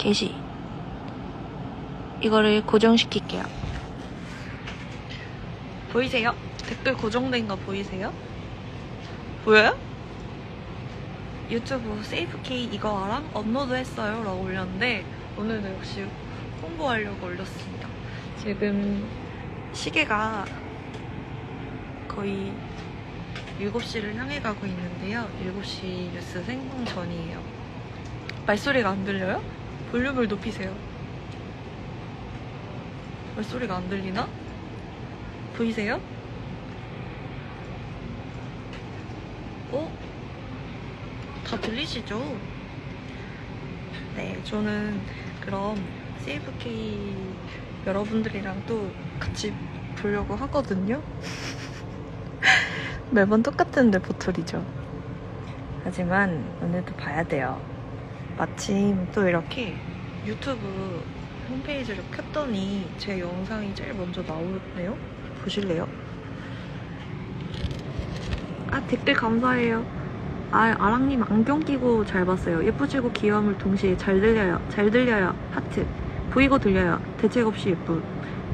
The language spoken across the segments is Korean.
게시. 이거를 고정시킬게요. 보이세요? 댓글 고정된 거 보이세요? 보여요? 유튜브 세이프케이 이거랑 업로드 했어요 라고 올렸는데 오늘도 역시 홍보하려고 올렸습니다. 지금 시계가 거의 7시를 향해 가고 있는데요. 7시 뉴스 생방 전이에요. 말소리가 안 들려요? 볼륨을 높이세요. 말소리가 안 들리나? 보이세요? 어? 다 들리시죠? 네, 저는 그럼 CFK 여러분들이랑 또 같이 보려고 하거든요. 매번 똑같은 레포토리죠. 하지만 오늘도 봐야 돼요. 마침 또 이렇게 유튜브 홈페이지를 켰더니 제 영상이 제일 먼저 나오네요. 보실래요? 아 댓글 감사해요. 아 아랑님 안경 끼고 잘 봤어요. 예쁘시고 귀여움을 동시에 잘 들려요. 잘 들려요. 하트. 보이고 들려요. 대책 없이 예쁨.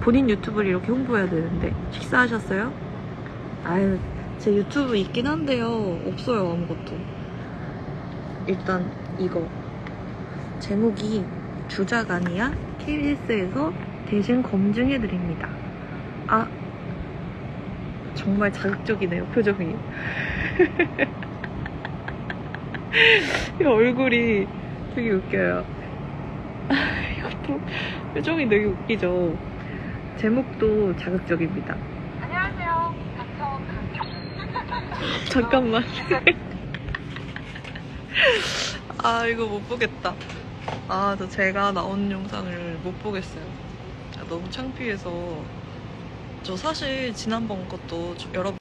본인 유튜브를 이렇게 홍보해야 되는데 식사하셨어요? 아유 제 유튜브 있긴 한데요. 없어요 아무것도. 일단 이거 제목이 주작 아니야? KBS에서 대신 검증해드립니다. 아, 정말 자극적이네요, 표정이. 이 얼굴이 되게 웃겨요. 이것도 표정이 되게 웃기죠. 제목도 자극적입니다. 안녕하세요. 잠깐만. 아, 이거 못 보겠다. 아, 저 제가 나온 영상을 못 보겠어요. 아, 너무 창피해서. 저 사실 지난번 것도 좀 여러 분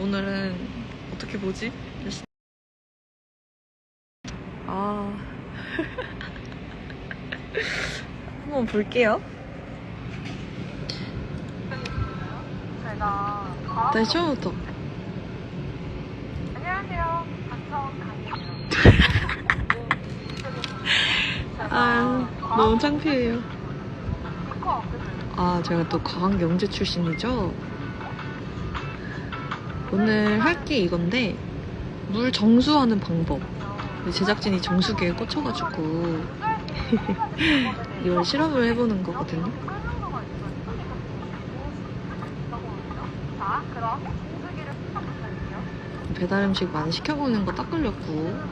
오늘은 어떻게 보지? 아 한번 볼게요. 다시 처음부터. 안녕하세요. 박서원 강이에요. 아 너무 창피해요. 없거든요. 아 제가 또 과학영재 출신이죠. 오늘 할 게 이건데 물 정수하는 방법. 우리 제작진이 정수기에 꽂혀가지고 이걸 실험을 해보는 거거든요. 자, 그럼 공수기를 부탁드릴게요. 배달 음식 많이 시켜 먹는 거 딱 걸렸고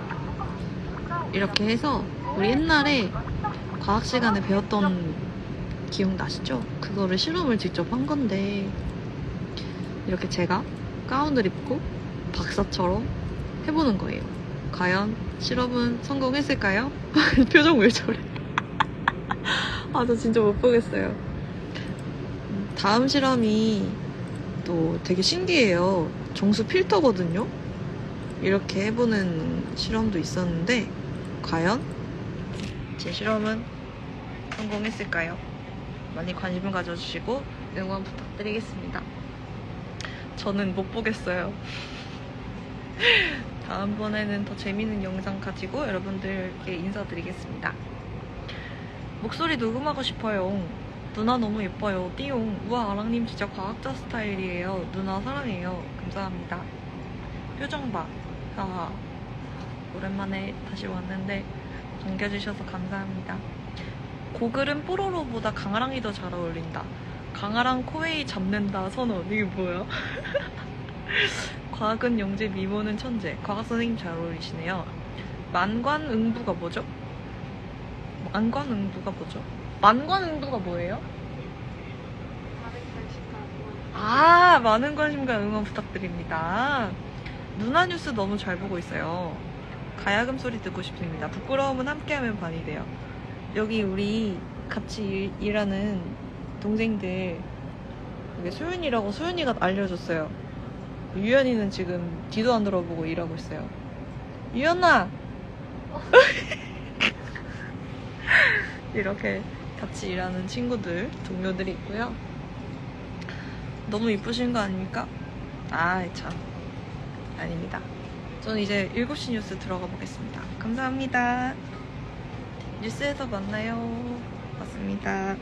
이렇게 해서 우리 옛날에 과학 시간에 배웠던 기억나시죠? 그거를 실험을 직접 한 건데 이렇게 제가 가운을 입고 박사처럼 해보는 거예요. 과연 실험은 성공했을까요? 표정 왜 저래? 아, 저 진짜 못 보겠어요. 음, 다음 실험이 또 되게 신기해요. 정수 필터거든요. 이렇게 해보는 실험도 있었는데 과연 제 실험은 성공했을까요? 많이 관심을 가져주시고 응원 부탁드리겠습니다. 저는 못 보겠어요. 다음번에는 더 재밌는 영상 가지고 여러분들께 인사드리겠습니다. 목소리 녹음하고 싶어요. 누나 너무 예뻐요. 띠용. 우와, 아랑님 진짜 과학자 스타일이에요. 누나 사랑해요. 감사합니다. 표정 봐. 아, 오랜만에 다시 왔는데 반겨주셔서 감사합니다. 고글은 뽀로로보다 강아랑이 더 잘 어울린다. 강아랑 코웨이 잡는다 선언. 이게 뭐야? 과학은 영재, 미모는 천재. 과학 선생님 잘 어울리시네요. 만관응부가 뭐죠? 만관응부가 뭐죠? 만관응부가 뭐예요? 아, 많은 관심과 응원 부탁드립니다. 누나 뉴스 너무 잘 보고 있어요. 가야금 소리 듣고 싶습니다. 부끄러움은 함께하면 반이 돼요. 여기 우리 같이 일- 일하는 동생들 여기 소윤이라고 소윤이가 알려줬어요. 유연이는 지금 뒤도 안 돌아보고 일하고 있어요. 유연아! 이렇게 같이 일하는 친구들, 동료들이 있고요. 너무 이쁘신 거 아닙니까? 아, 참. 아닙니다. 저는 이제 7시 뉴스 들어가 보겠습니다. 감사합니다. 뉴스에서 만나요. 맞습니다.